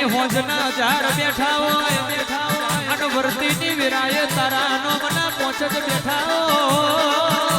હમી હોજના ઝાડ બેઠા હોય અને વર્તીની વિરાય તારા નો મના પહોંચ બેઠા હોય.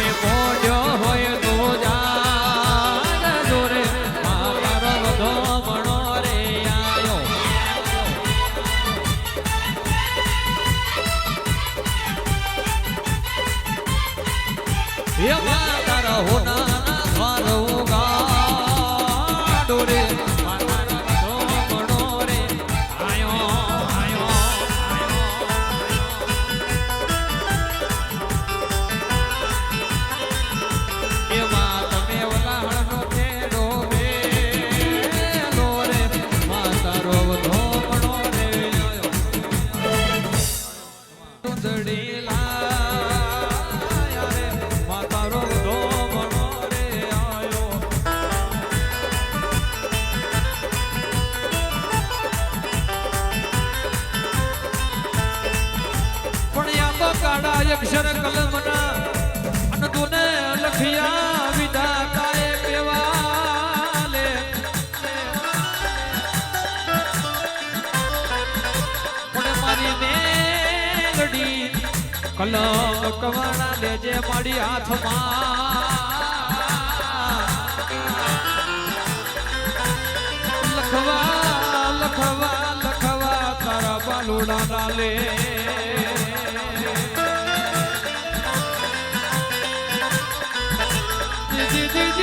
એમાં તમે મોઢ્યો હોય તો અક્ષર કલમના અન તુને લખિયા વિધાતાએ કેવાલે પણ મારી મેલડી કલમ કવાણા લેજે મારી હાથમાં. લખવા લખવા લખવા તારા બાલુડા લે.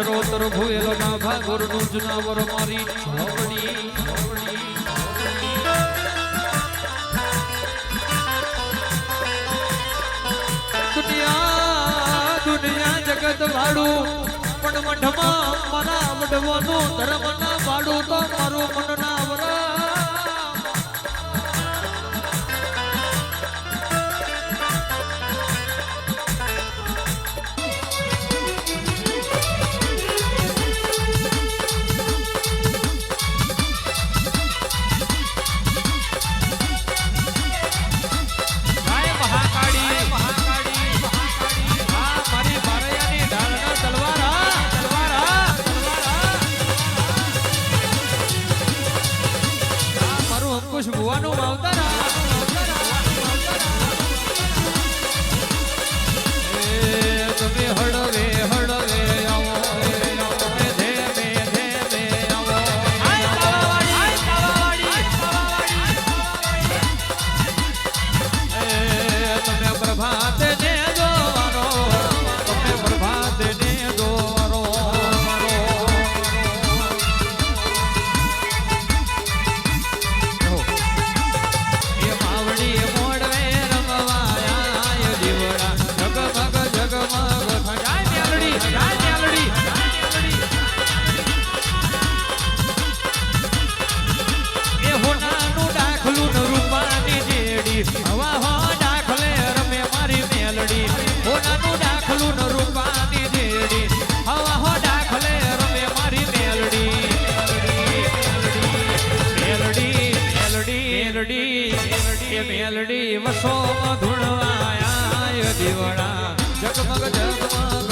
ચાર ચરોતર ભોયેલો ના ભાગોરનું જનાવર મારી છોવડી જગત ભાડું પણ મઢમાં મના વડવાનું ધર્મ ના ભાડું તો મારું મન ના વરા. જગમગ જગમગ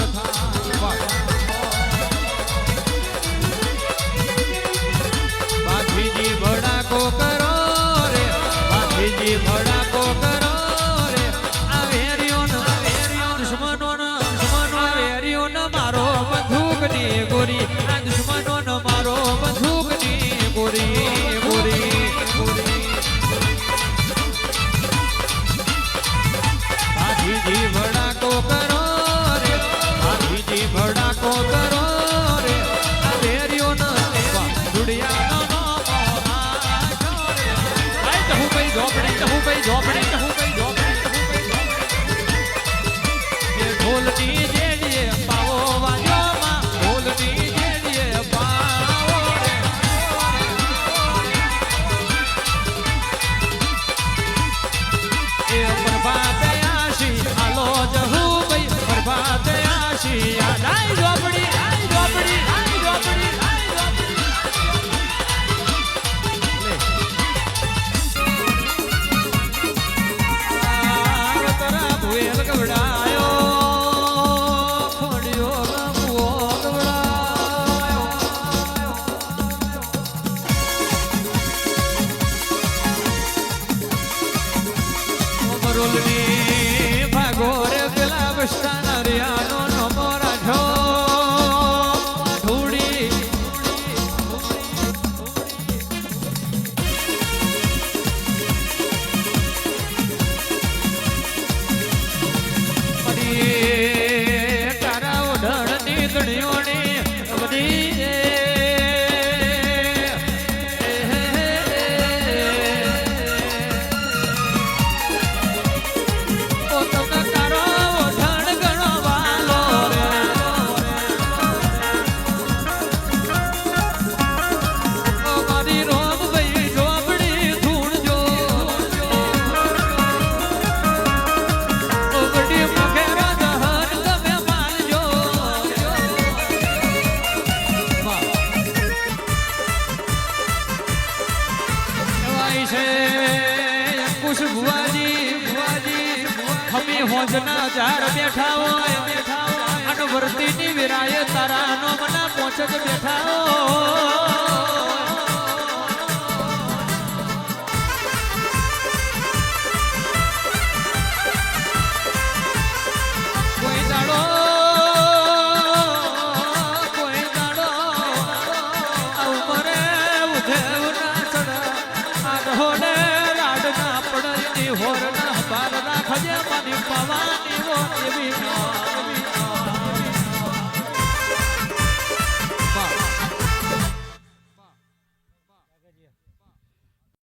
છે. કુશ ભુવાજી ભુવાજી ખમી હોજના બેઠા હોય. બેઠા હોય વિરાય તારા નો મના પહોંચત બેઠા હોય.